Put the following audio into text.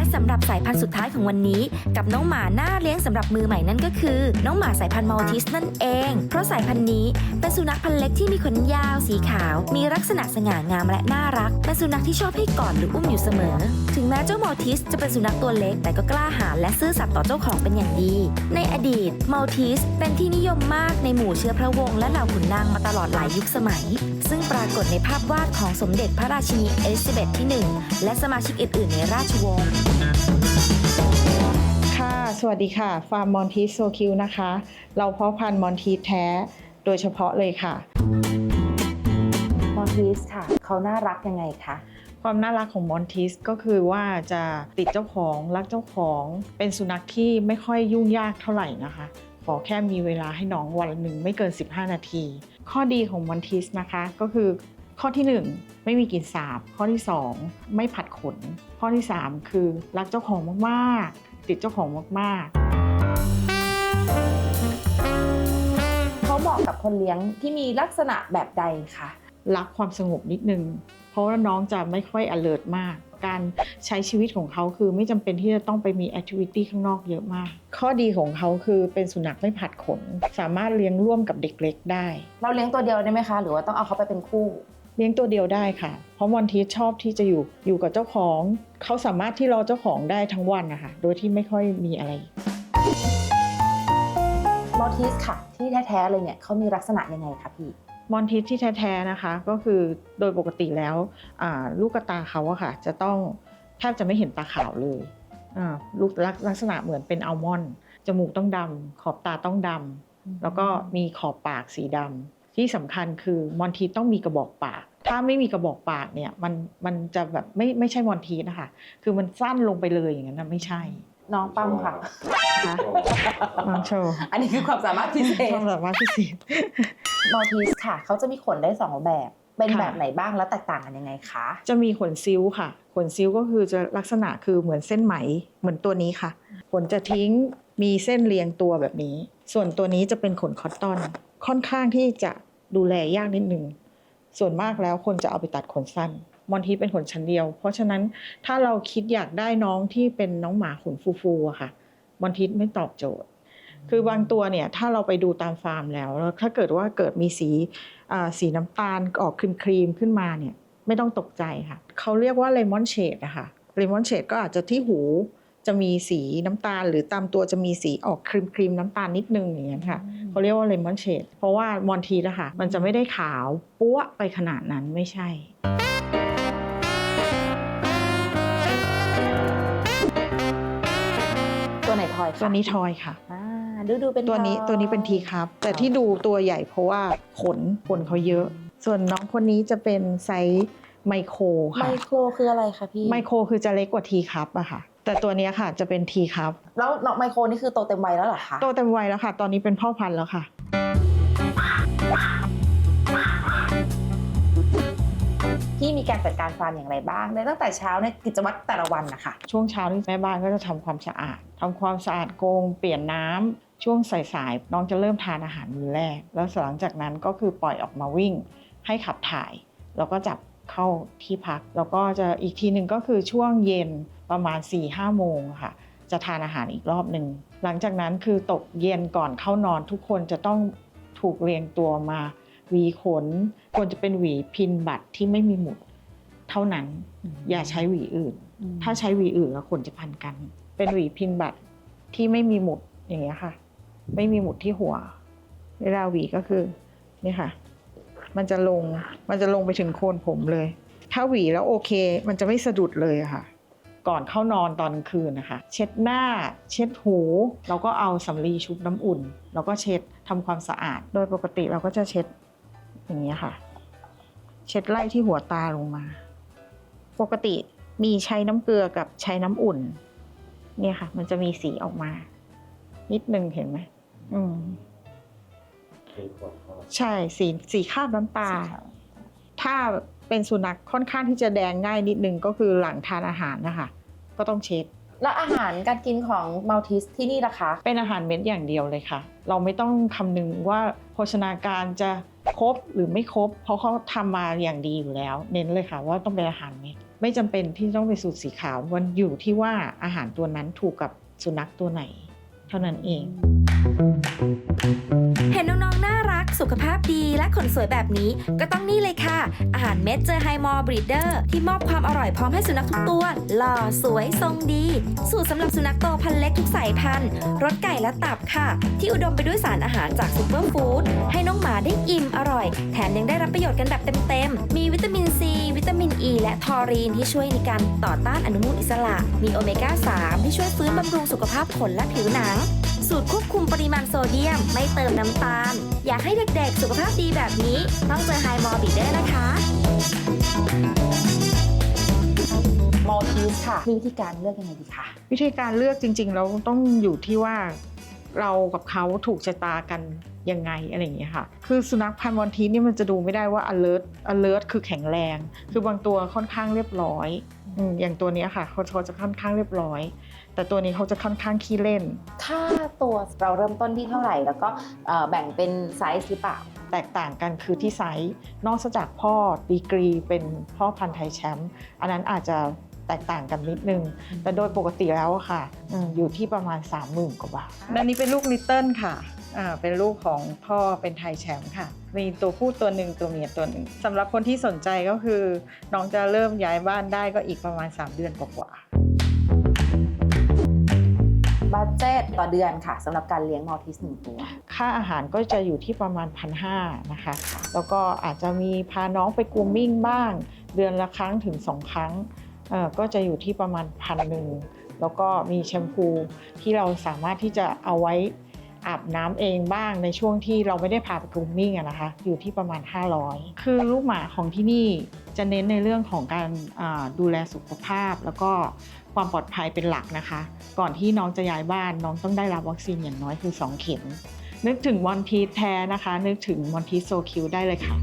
และสำหรับสายพันธุ์สุดท้ายของวันนี้ กับน้องหมาหน้าเลี้ยงสำหรับมือใหม่นั่นก็คือ น้องหมาสายพันธุ์มัลติสนั่นเอง เพราะสายพันธุ์นี้เป็นสุนัขพันธุ์เล็กที่มีขนยาวสีขาว มีลักษณะสง่างามและน่ารัก เป็นสุนัขที่ชอบให้กอดหรืออุ้มอยู่เสมอ ถึงแม้เจ้ามัลติสจะเป็นสุนัขตัวเล็ก แต่ก็กล้าหาญและซื่อสัตย์ต่อเจ้าของเป็นอย่างดี ในอดีตมัลติสเป็นที่นิยมมากในหมู่เชื้อพระวงศ์และเหล่าขุนนางมาตลอดหลายยุคสมัย ซึ่งปรากฏในภาพวาดของสมเด็จพระราชินีเอลิซาเบธที่ 1 และสมาชิกอื่น ๆ ในราชวงศ์ ค่ะ สวัสดีค่ะ ฟาร์มมอนทีสโซคิวนะคะ เราเพาะพันธุ์มอนทีสแท้โดยเฉพาะเลยค่ะ มอทีสค่ะ เขาน่ารักยังไงคะ ความน่ารักของมอนทีสก็คือว่าจะติดเจ้าของรักเจ้าของเป็นสุนัขที่ไม่ค่อยยุ่งยากเท่าไหร่นะคะ ขอแค่มีเวลาให้น้องวันละหนึ่งไม่เกิน 15 นาที ข้อดีของมอนทีสนะคะก็คือข้อที่ 1 ไม่มีกลิ่นสาบ ข้อที่ 2 ไม่ผัดขน ข้อที่ 3 คือรักเจ้าของมากๆ ติดเจ้าของมากๆ เขาเหมาะกับคนเลี้ยงที่มีลักษณะแบบใดคะรักความสงบนิดนึง เพราะว่าน้องจะไม่ค่อย alert มาก การใช้ชีวิตของเขาคือไม่จำเป็นที่จะต้องไปมี activity ข้างนอกเยอะมาก ข้อดีของเขาคือเป็นสุนัขไม่ผัดขน สามารถเลี้ยงร่วมกับเด็กเล็กได้ เราเลี้ยงตัวเดียวได้ไหมคะ หรือว่าต้องเอาเขาไปเป็นคู่ เลี้ยงตัวเดียวได้ค่ะ เพราะมอนทีชอบที่จะอยู่อยู่กับเจ้าของ เขาสามารถที่รอเจ้าของได้ทั้งวันนะคะโดยที่ไม่ค่อยมีอะไรมอทีสค่ะ ที่แท้ๆเลยเนี่ยเขามีลักษณะยังไงคะพี่ มอนทิสที่แท้ๆนะคะก็คือโดยปกติแล้วลูกตาเขาอะค่ะจะต้องแทบจะไม่เห็นตาขาวเลยลูกลักษณะเหมือนเป็นอัลมอนด์จมูกต้องดำขอบตาต้องดำแล้วก็มีขอบปากสีดำที่สำคัญคือมอนทีสต้องมีกระบอกปาก ถ้าไม่มีกระบอกปากเนี่ยมันมันจะแบบไม่ไม่ใช่มอนทีสนะคะคือมันสั้นลงไปเลยอย่างนั้นไม่ใช่ น้องปั้มค่ะนะน้องโชว์อันนี้คือความสามารถพิเศษความสามารถพิเศษมอทีสค่ะ เขาจะมีขนได้สองแบบ เป็นค่ะแบบไหนบ้างและแตกต่างกันยังไงคะ จะมีขนซิ้วค่ะ ขนซิ้วก็คือจะลักษณะคือเหมือนเส้นไหม เหมือนตัวนี้ค่ะ ขนจะทิ้งมีเส้นเรียงตัวแบบนี้ ส่วนตัวนี้จะเป็นขนคอตตอน ค่อนข้างที่จะดูแลยากนิดนึง ส่วนมากแล้วคนจะเอาไปตัดขนสั้น มอนทีเป็นขนชั้นเดียว เพราะฉะนั้นถ้าเราคิดอยากได้น้องที่เป็นน้องหมาขนฟูๆอะค่ะมอนทีไม่ตอบโจทย์ คือบางตัวเนี่ยถ้าเราไปดูตามฟาร์มแล้วแล้ว ถ้าเกิดว่าเกิดมีสีอ่าสีน้ำตาลออกครีมครีมๆขึ้นมาเนี่ยไม่ต้องตกใจค่ะเขาเรียกว่าเลมอนเชดอะค่ะเลมอนเชดก็อาจจะที่หูจะมีสีน้ำตาล หรือตามตัวจะมีสีออกครีมครีมๆน้ำตาลนิดนึงอย่างเงี้ยค่ะเขาเรียกว่าเลมอนเชดเพราะว่ามอนทีนะคะมันจะไม่ได้ขาวปั้วไปขนาดนั้นไม่ใช่ ทอยคะตัวนี้ทอยค่ะอ่าดูดูเป็นตัวนี้ทอยตัวนี้เป็นทีครับ แต่ที่ดูตัวใหญ่เพราะว่าขนขนเขาเยอะ ส่วนน้องคนนี้จะเป็นไซส์ไมโครไมค่ะโครคืออะไรคะพี่ไมโครคือจะเล็กกว่าทีครับอะค่ะ แต่ตัวเนี้ยค่ะจะเป็นทีครับ แล้วน้องไมโครนี่คือโตเต็มวัยแล้วเหรอคะโตเต็มวัยแล้วค่ะ ตอนนี้เป็นพ่อพันธุ์แล้วค่ะีการจัดการฟาร์มอย่างไรบ้างในตั้งแต่เช้าในกิจวัตรแต่ละวันนะคะช่วงเช้าที่แม่บ้านก็จะทำความสะอาดทำความสะอาดกรงเปลี่ยนน้ำช่วงสายๆน้องจะเริ่มทานอาหารมื้อแรก แล้วหลังจากนั้นก็คือปล่อยออกมาวิ่ง ให้ขับถ่าย แล้วก็จับเข้าที่พัก แล้วก็จะอีกทีหนึ่งก็คือช่วงเย็นประมาณ4ี่ห้าโมงค่ะจะทานอาหารอีกรอบหนึ่ง หลังจากนั้นคือตกเย็นก่อนเข้านอนทุกคนจะต้องถูกเรียงตัวมาหวีขนควรจะเป็นหวีพินบัตรที่ไม่มีหมุด เท่านั้น อย่าใช้หวีอื่น ถ้าใช้หวีอื่นแล้วขนจะพันกัน เป็นหวีพินบัตรที่ไม่มีหมุดอย่างเงี้ยค่ะ ไม่มีหมุดที่หัว เวลาหวีก็คือนี่ค่ะ มันจะลงมันจะลงไปถึงโคนผมเลย ถ้าหวีแล้วโอเค มันจะไม่สะดุดเลยอะค่ะ ก่อนเข้านอนตอนกลางคืนนะคะ เช็ดหน้า เช็ดหูเราก็เอาสำลีชุบน้ำอุ่น แล้วก็เช็ดทำความสะอาด โดยปกติเราก็จะเช็ดอย่างนี้ยค่ะ เช็ดไล่ที่หัวตาลงมา ปกติมีใช้น้ำเกลือกับใช้น้ำอุ่น เนี่ยค่ะ มันจะมีสีออกมา นิดนึงเห็นไหมอืมใช่สีสีคราบน้ำตา ถ้าเป็นสุนัขค่อนข้างที่จะแดงง่ายนิดนึงก็คือหลังทานอาหารนะคะ ก็ต้องเช็ด แล้วอาหารการกินของมัลติสที่นี่ล่ะคะ เป็นอาหารเม็ดอย่างเดียวเลยค่ะ เราไม่ต้องคำนึงว่าโภชนาการจะ ครบหรือไม่ครบ เพราะเขาทำมาอย่างดีอยู่แล้ว เน้นเลยค่ะว่าต้องเป็นอาหารเม็ดไม่จำเป็นที่ต้องเป็นสูตรสีขาวมันอยู่ที่ว่าอาหารตัวนั้นถูกกับสุนัขตัวไหน เท่านั้นเอง เห็นน้องๆน่า สุขภาพดีและขนสวยแบบนี้ ก็ต้องนี่เลยค่ะ อาหารเม็ดเจอไฮมอร์บรีเดอร์ที่มอบความอร่อยพร้อมให้สุนัขทุกตัว หล่อสวยทรงดี สูตรสำหรับสุนัขโตพันเล็กทุกสายพันธุ์รสไก่และตับค่ะ ที่อุดมไปด้วยสารอาหารจากซูเปอร์ฟู้ดให้น้องหมาได้อิ่มอร่อย แถมยังได้รับประโยชน์กันแบบเต็มๆ มีวิตามินซีวิตามินอ e ีและทอรีนที่ช่วยในการต่อต้านอนุมูลอิสระ มีโอเมก้า 3 ที่ช่วยฟื้นบำรุงสุขภาพขนและผิวหนัง สูตรควบคุมปริมาณโซเดียม ไม่เติมน้ำตาลากให้เด็กๆ สุขภาพดีแบบนี้ ต้องเจอไฮมอร์บิเดอร์นะคะ มอลทีสค่ะ มีวิธีการเลือกยังไงดีคะวิธีการเลือกจริงๆเราต้องอยู่ที่ว่าเรากับเขาถูกชะตากันยังไงอะไรอย่างเงี้ยค่ะ คือสุนัขพันธุ์มอนทีนี่มันจะดูไม่ได้ว่า alert alert คือแข็งแรง คือบางตัวค่อนข้างเรียบร้อยอืมอย่างตัวเนี้ยค่ะเขาเขาจะค่อนข้างเรียบร้อย แต่ตัวนี้เขาจะค่อนข้างขี้เล่นค่าตัวเราเริ่มต้นที่เท่าไหร่ แล้วก็เอ่อแบ่งเป็นไซส์หรือเปล่า แตกต่างกันคือที่ไซส์ นอกจากพ่อดีกรีเป็นพ่อพันธุ์ไทยแชมป์อันนั้นอาจจะแตกต่างกันนิดนึง แต่โดยปกติแล้วอะค่ะอืมอยู่ที่ประมาณ 30,000กว่าบาทอันนี้เป็นลูกลิตเติ้ลค่ะอ่าเป็นลูกของพ่อเป็นไทยแชมป์ค่ะ มีตัวผู้ตัวหนึ่งตัวเมียตัวหนึ่งสำหรับคนที่สนใจก็คือ น้องจะเริ่มย้ายบ้านได้ก็อีกประมาณ 3 เดือนกว่าๆ เศษตต่อเดือนค่ะสำหรับการเลี้ยงมอลทีสหนึ่งตัว ค่าอาหารก็จะอยู่ที่ประมาณพันห้านะคะ แล้วก็อาจจะมีพาน้องไปกูมมิ่งบ้าง เดือนละครั้งถึง2ครั้งก็จะอยู่ที่ประมาณพันหนึ่งแล้วก็มีแชมพูที่เราสามารถที่จะเอาไว้ อาบน้ำเองบ้างในช่วงที่เราไม่ได้พาไปกรูมมิ่งนะคะ อยู่ที่ประมาณ 500 คือลูกหมาของที่นี่จะเน้นในเรื่องของการดูแลสุขภาพ แล้วก็ความปลอดภัยเป็นหลักนะคะ ก่อนที่น้องจะย้ายบ้านน้องต้องได้รับวัคซีนอย่างน้อยคือ 2 เข็ม นึกถึงวันพีทแท้นะคะ นึกถึงวันพีทโซคิวได้เลยค่ะ